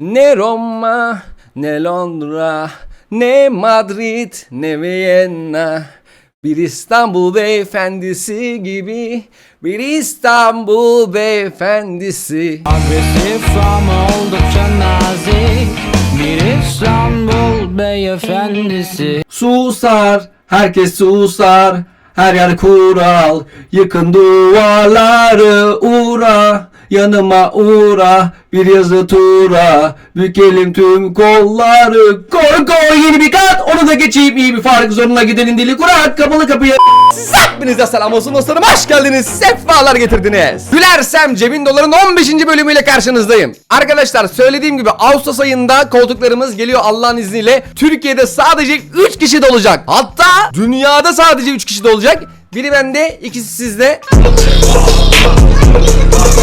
Ne Roma, ne Londra, ne Madrid, ne Viyana. Bir İstanbul beyefendisi gibi, bir İstanbul beyefendisi. Agresif ama oldukça nazik Bir İstanbul beyefendisi Susar, herkes susar. Her yer kural, yıkın duvarları uğra. Yanıma uğra, bir yazı tura. Bükelim tüm kolları. Koy koy yeni bir kat, onu da geçeyim iyi bir fark. Zoruna gidenin dili kurak, kapalı kapıyı. Hepinize selam olsun dostlarım, hoş geldiniz, sefalar getirdiniz. Gülersem Cebin Dolar'ın 15. bölümüyle karşınızdayım. Arkadaşlar söylediğim gibi Ağustos ayında koltuklarımız geliyor Allah'ın izniyle. Türkiye'de sadece 3 kişi de olacak. Hatta dünyada sadece 3 kişi de olacak. Biri bende, ikisi sizde.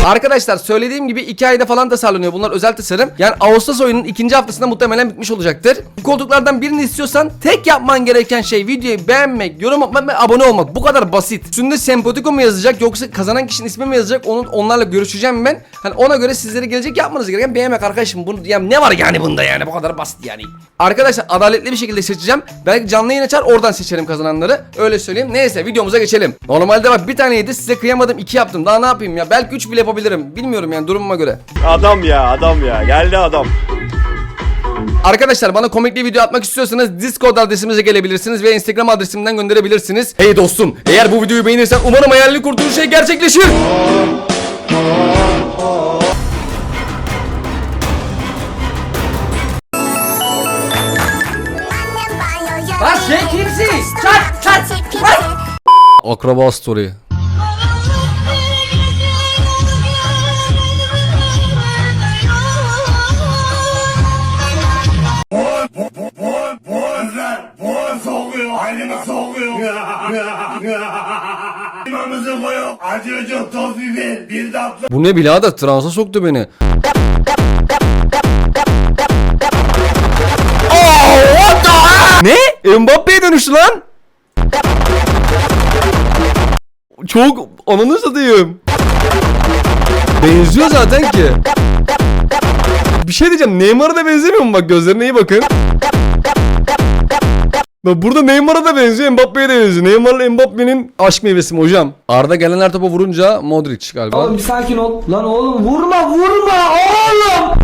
Arkadaşlar söylediğim gibi 2 ayda falan tasarlanıyor. Bunlar özel tasarım. Yani Ağustos ayının ikinci haftasında muhtemelen bitmiş olacaktır. Bu koltuklardan birini istiyorsan tek yapman gereken şey videoyu beğenmek, yorum atmak ve abone olmak. Bu kadar basit. Üstünde sempatiko mu yazacak yoksa kazanan kişinin ismi mi yazacak? Onun onlarla görüşeceğim ben. Hani ona göre sizlere gelecek yapmanız gereken beğenmek arkadaşım. Bunu ya ne var yani bunda yani? Bu kadar basit yani. Arkadaşlar adaletli bir şekilde seçeceğim. Belki canlı yayın açar oradan seçerim kazananları. Öyle söyleyeyim. Neyse videomuza geçelim. Normalde bak bir taneydi size kıyamadım iki yaptım. Daha ne yapayım ya? Belki üç bile yapabilirim. Bilmiyorum yani durumuma göre. Adam ya adam ya geldi adam. Arkadaşlar bana komikli video atmak istiyorsanız Discord adresimize gelebilirsiniz ve Instagram adresimden gönderebilirsiniz. Hey dostum eğer bu videoyu beğenirsen umarım hayalini kurduğun şey gerçekleşir. Lan şey kimsin? Çat çat Bak. Akraba story. Boğa sokuyor, halime sokuyor. Limamızı koyuyor, acıcık toz biber, bir tatlı Bu ne birader transa soktu beni. Oh, Ne? Mbappe'ye dönüştü lan. Çok ananı satayım. Benziyor zaten ki. Bir şey diyeceğim Neymar'a da benzemiyor mu bak gözlerine iyi bakın. Burada Neymar'a da benziyor Mbappe'ye de benziyor. Neymar'la Mbappe'nin aşk meyvesi mi hocam? Arda gelen her topa vurunca Modric galiba. Oğlum bir sakin ol. Lan oğlum vurma vurma oğlum.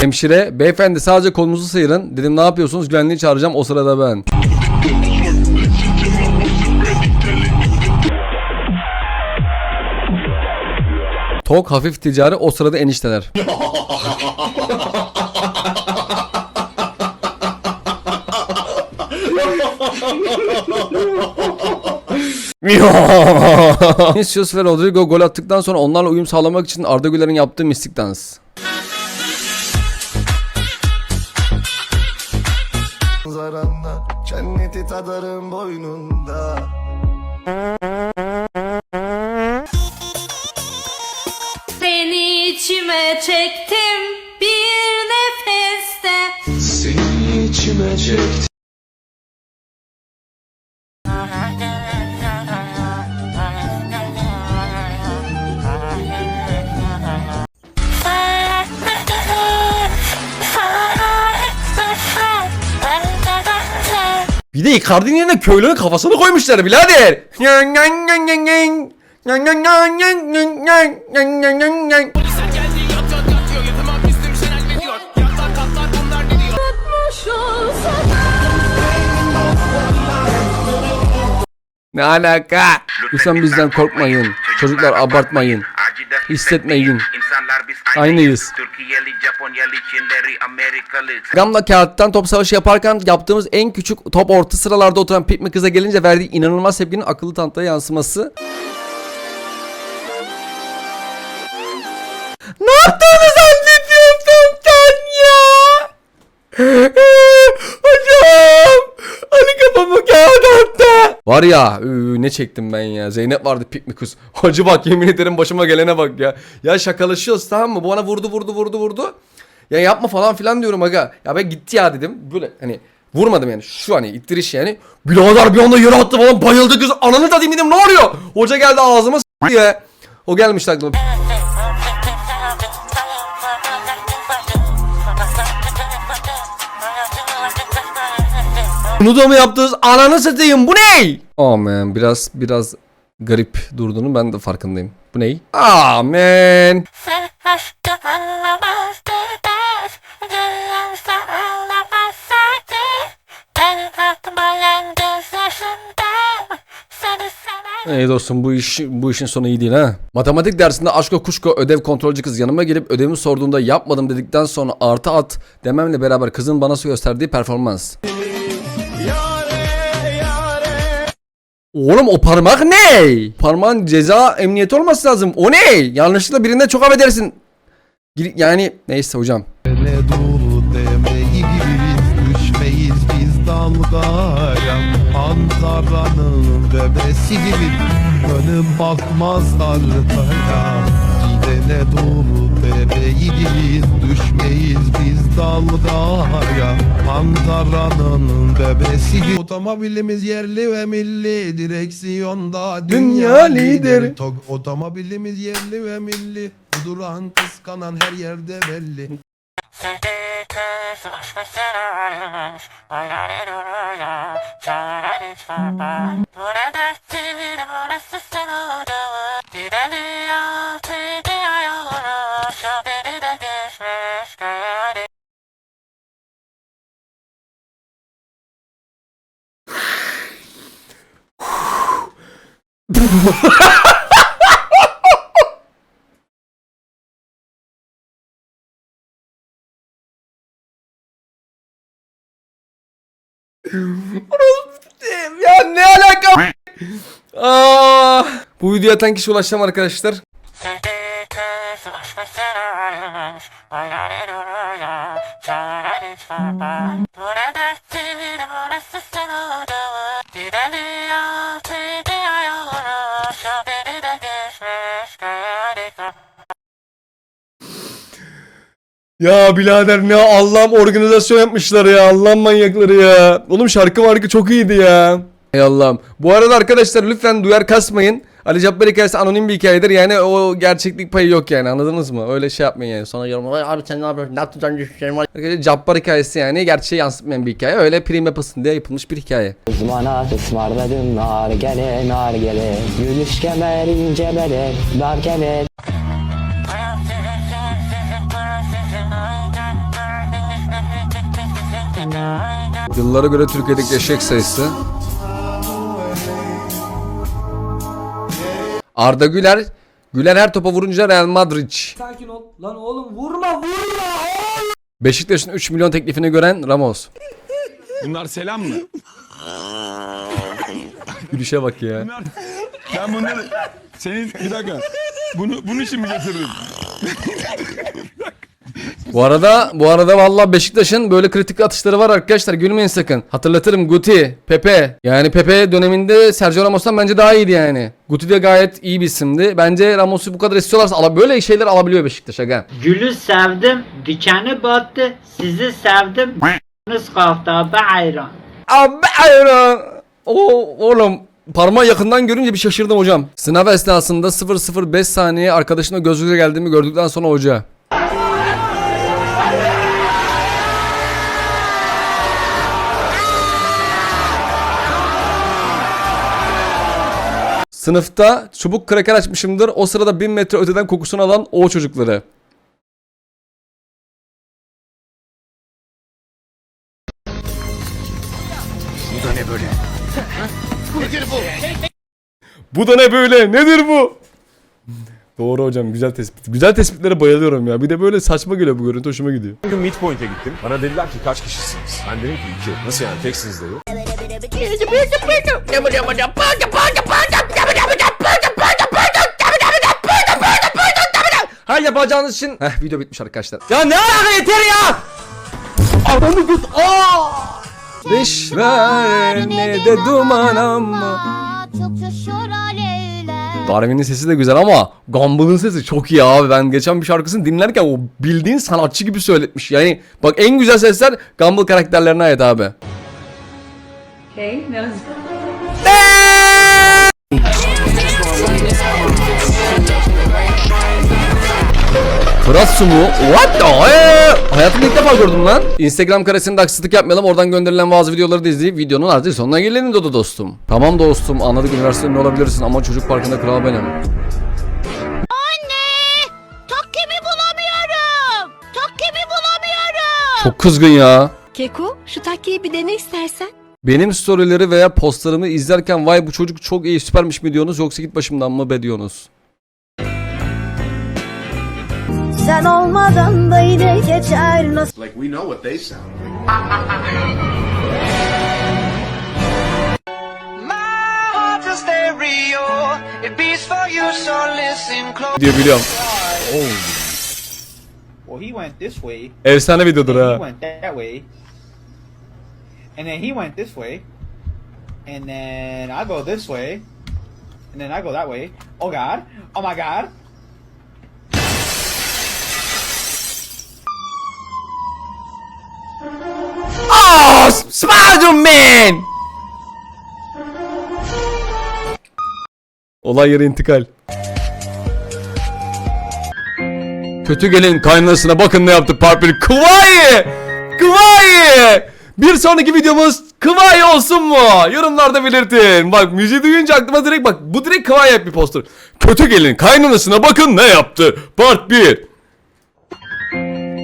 Hemşire beyefendi sadece kolunuzu sıyırın. Dedim ne yapıyorsunuz güvenliği çağıracağım o sırada ben. Tok hafif ticari o sırada enişteler. Vinicius ve Rodrigo gol attıktan sonra onlarla uyum sağlamak için Arda Güler'in yaptığı mistik dans. manzaranla Cenneti tadarım boynunda. Seni içime çektim bir nefeste Bir de Icardi'nin yerine köylünün kafasını koymuşlar birader. Ne alaka? Lütfen bizden korkmayın. Çocuklar abartmayın. Hissetmeyin. Aynıyız. Türkiye'li, Japonyalı, Çinleri, Amerikalı. Gamla kağıttan top savaşı yaparken yaptığımız en küçük top orta sıralarda oturan Pikmi kıza gelince verdiği inanılmaz sevginin akıllı tahtaya yansıması. Ne yaptığını zannediyorsun sen ya? Hocam! Ali kafamı kağıt attı. Var ya ıı, ne çektim ben ya. Zeynep vardı pikmi kız. Hacı bak yemin ederim başıma gelene bak ya. Ya şakalaşıyoruz tamam mı? Bu bana vurdu vurdu vurdu vurdu. Ya yapma falan filan diyorum aga. Ya ben gitti ya dedim. Böyle hani vurmadım yani. Şu hani ittiriş yani. Birader bir anda yere attı falan bayıldı kız. Ananı da dedim ne oluyor? Hoca geldi ağzıma s*** ya. O gelmişti aklıma. Bunu da mı yaptınız? Ananı satayım bu ne? Aman biraz biraz garip durduğunu ben de farkındayım. Bu ne? Amen. Ey dostum bu iş bu işin sonu iyi değil ha. Matematik dersinde aşko kuşko ödev kontrolcü kız yanıma gelip ödevimi sorduğunda yapmadım dedikten sonra artı at dememle beraber kızın bana gösterdiği performans. Oğlum o parmak ne? Parmağın ceza emniyeti olması lazım. O ne? Yanlışlıkla birinde çok affedersin. Yani neyse hocam. Ankara'nın bebesi gibi Dönüp bakmazlar Gidene dur demeyiz Düşmeyiz biz dalgaya. Ankara'nın bebesi. Otomobilimiz yerli ve milli Direksiyonda Dünya lideri. Tok- Otomobilimiz yerli ve milli. Duran kıskanan her yerde belli Ya ne alaka? Aa, bu videoya atan kişi ulaşacağım arkadaşlar. Ya birader ne Allah'ım organizasyon yapmışlar ya. Allah'ım manyakları ya. Oğlum şarkı markı çok iyiydi ya. Ey Allah'ım. Bu arada arkadaşlar lütfen duyar kasmayın. Ali Cabbar hikayesi anonim bir hikayedir. Yani o gerçeklik payı yok yani anladınız mı? Öyle şey yapmayın yani. Sonra yorumlar abi sen ne yapıyorsun? Ne yaptın? Var." Arkadaşlar Cabbar hikayesi yani gerçeği yansıtmayan bir hikaye. Öyle prim yapılsın diye yapılmış bir hikaye. Uzmana ısmarladım nar gele nar gele Gülüş kemer ince bele dar gele Yıllara göre Türkiye'deki eşek sayısı. Arda Güler Güler her topa vurunca Real Madrid. Sakin ol. Lan oğlum vurma vurma oğlum. Beşiktaş'ın 3 milyon teklifini gören Ramos. Bunlar selam mı? Gülüşe bak ya. Ben bunları senin bir dakika. Bunu bunun için mi getirdin? Bu arada bu arada vallahi Beşiktaş'ın böyle kritik atışları var arkadaşlar. Gülmeyin sakın. Hatırlatırım Guti, Pepe. Yani Pepe döneminde Sergio Ramos'tan bence daha iyiydi yani. Guti de gayet iyi bir isimdi. Bence Ramos'u bu kadar istiyorlarsa ala böyle şeyler alabiliyor Beşiktaş aga. Gülü sevdim, dikeni battı. Sizi sevdim. Nız kalktı abi ayran. Abi ayran. O oğlum parmağı yakından görünce bir şaşırdım hocam. Sınav esnasında 005 saniye arkadaşına göz göze geldiğimi gördükten sonra hoca. Sınıfta çubuk kraker açmışımdır. O sırada 1000 metre öteden kokusunu alan o çocukları. Bu da ne böyle? Nedir bu? Doğru hocam güzel tespit. Güzel tespitlere bayılıyorum ya. Bir de böyle saçma geliyor bu görüntü hoşuma gidiyor. Bugün Midpoint'e gittim. Bana dediler ki kaç kişisiniz? Ben dedim ki iki. Nasıl yani teksiniz dedi. Her yapacağınız için... Heh video bitmiş arkadaşlar. Ya ne alaka yeter ya! Adamı git aa! Beş ver ne de duman ama. Darwin'in sesi de güzel ama Gumball'ın sesi çok iyi abi. Ben geçen bir şarkısını dinlerken o bildiğin sanatçı gibi söyletmiş. Yani bak en güzel sesler Gumball karakterlerine ait abi. Fırat Sumu What the hell? Hayatımda ilk defa gördüm lan. Instagram karesinde haksızlık yapmayalım. Oradan gönderilen bazı videoları da izleyip videonun artık sonuna gelelim Dodo dostum. Tamam dostum anladık üniversitenin ne olabilirsin ama çocuk parkında kral benim. Takkemi bulamıyorum. Takkemi bulamıyorum. Çok kızgın ya. Keko şu takkeyi bir dene istersen. Benim storyleri veya postlarımı izlerken vay bu çocuk çok iyi süpermiş mi diyorsunuz yoksa git başımdan mı be diyorsunuz? Sen olmadan da yine geçer nasıl? Like we know what they sound. Diyor biliyorum. Well, he went this way. Efsane videodur He ha. went that way. And then he went this way. And then I go this way. And then I go that way. Oh god. Oh my god. Spider-Man! Olay yeri intikal. Kötü gelin kaynanasına bakın ne yaptı part 1. Kıvayı! Kıvayı! Bir sonraki videomuz Kıvayı olsun mu? Yorumlarda belirtin. Bak müziği duyunca aklıma direkt bak bu direkt Kıvayı bir poster. Kötü gelin kaynanasına bakın ne yaptı. Part 1.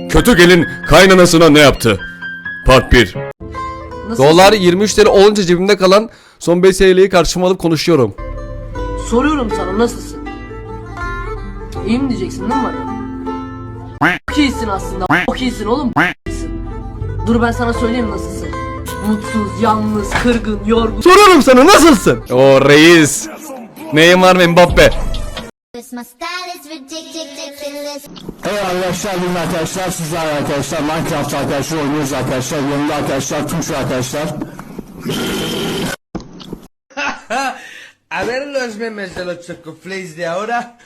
Kötü gelin kaynanasına ne yaptı? Part 1. Dolar 23 TL olunca cebimde kalan son 5 TL'yi karşıma alıp konuşuyorum. Soruyorum sana nasılsın? İyi mi diyeceksin değil mi bana? Çok iyisin aslında. Çok iyisin oğlum. iyisin. Dur ben sana söyleyeyim nasılsın. Mutsuz, yalnız, kırgın, yorgun. Soruyorum sana nasılsın? O reis. Neymar ve Mbappe. Hey arkadaşlar bugün arkadaşlar sizler arkadaşlar Minecraft arkadaşlar oynuyoruz arkadaşlar yanımda arkadaşlar Tunç arkadaşlar A ver los memes de los chocoflays de ahora.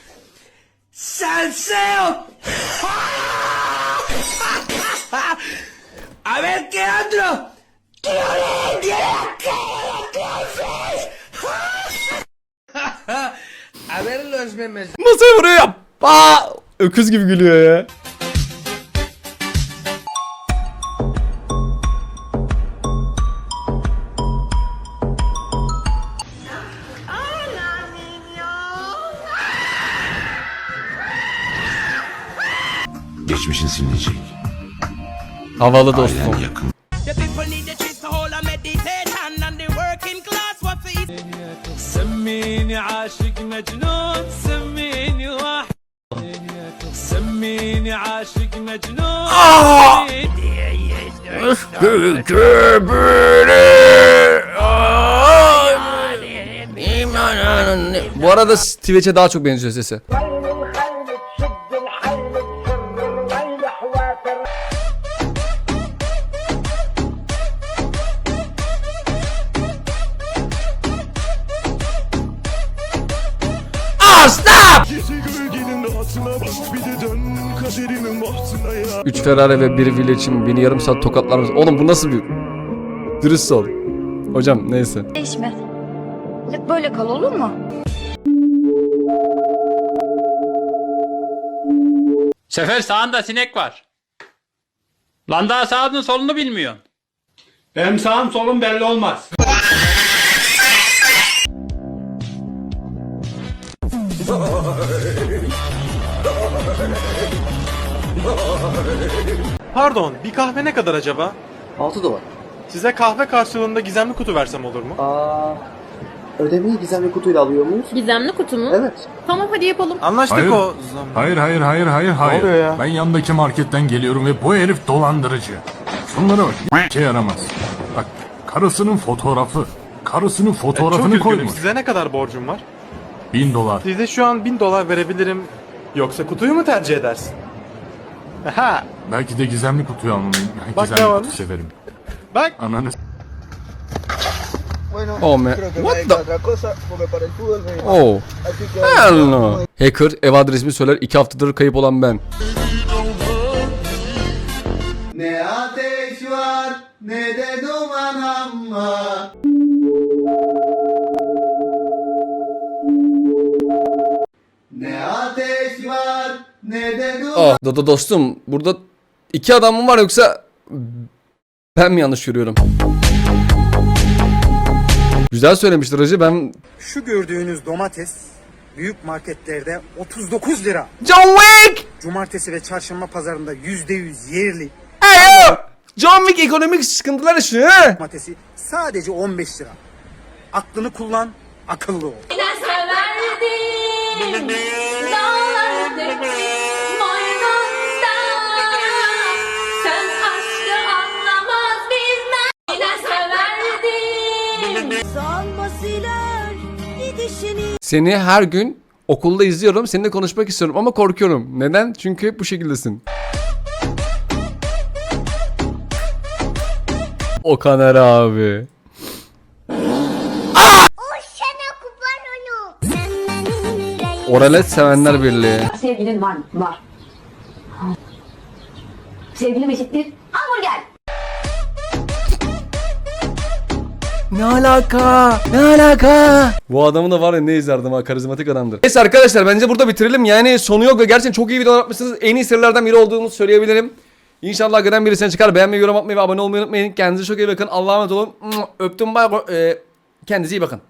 ¡Salseo! A ver qué otro. A ver los memes Masaya vuruyor. Aa! Öküz gibi gülüyor ya. Geçmişin silinecek. Havalı dostum. yakın. سميني عاشق مجنون سميني واحد سميني عاشق مجنون Bu arada Twitch'e daha çok benziyor sesi. Ferrari ve 1 Villa için beni yarım saat tokatlar mısın? Oğlum bu nasıl bir... Dürüst ol. Hocam neyse. Değişme. Hep böyle kal olur mu? Sefer sağında sinek var. Lan daha sağını solunu bilmiyorsun. Benim sağım solum belli olmaz. Pardon bir kahve ne kadar acaba? 6 dolar. Size kahve karşılığında gizemli kutu versem olur mu? Aa, ödemeyi gizemli kutuyla alıyor muyuz? Gizemli kutu mu? Evet. Tamam hadi yapalım. Anlaştık Hayır. o zaman. Hayır hayır hayır hayır hayır. oluyor ya? Ben yandaki marketten geliyorum ve bu herif dolandırıcı. Şunlara bak bir şey yaramaz. Bak karısının fotoğrafı. Karısının E, çok fotoğrafını üzgünüm. koymuş. Size ne kadar borcum var? Bin dolar. Size şu an bin dolar verebilirim. Yoksa kutuyu mu tercih edersin? Aha. Belki de gizemli kutuyu almalıyım. Bak gizemli ne kutu varmış. severim. Bak. Ananı Oh man. What the? Oh. Hell no. Hacker ev adresimi söyler 2 haftadır kayıp olan ben. Ne ateş var ne de duman ama. De duman. Oh. Dodo dostum burada iki adam mı var yoksa ben mi yanlış görüyorum? Güzel söylemiştir hacı ben Şu gördüğünüz domates büyük marketlerde 39 lira. John Wick! Cumartesi ve çarşamba pazarında %100 yerli Hey, yo! John Wick ekonomik sıkıntılar yaşıyor he? domatesi sadece 15 lira. Aklını kullan, akıllı ol. Salma gidişini Seni her gün okulda izliyorum. Seninle konuşmak istiyorum ama korkuyorum. Neden? Çünkü hep bu şekildesin. O Kaner abi. Oralet Sevenler Birliği. Sevgilin var mı? Var. Sevgilim eşittir. Ne alaka? Ne alaka? Bu adamı da var ya ne izlerdim ha karizmatik adamdır. Neyse arkadaşlar bence burada bitirelim. Yani sonu yok ve gerçekten çok iyi videolar yapmışsınız. En iyi serilerden biri olduğunu söyleyebilirim. İnşallah gelen birisine çıkar. Beğenmeyi, yorum atmayı ve abone olmayı unutmayın. Kendinize çok iyi bakın. Allah'a emanet olun. Öptüm bay. Ee, kendinize iyi bakın.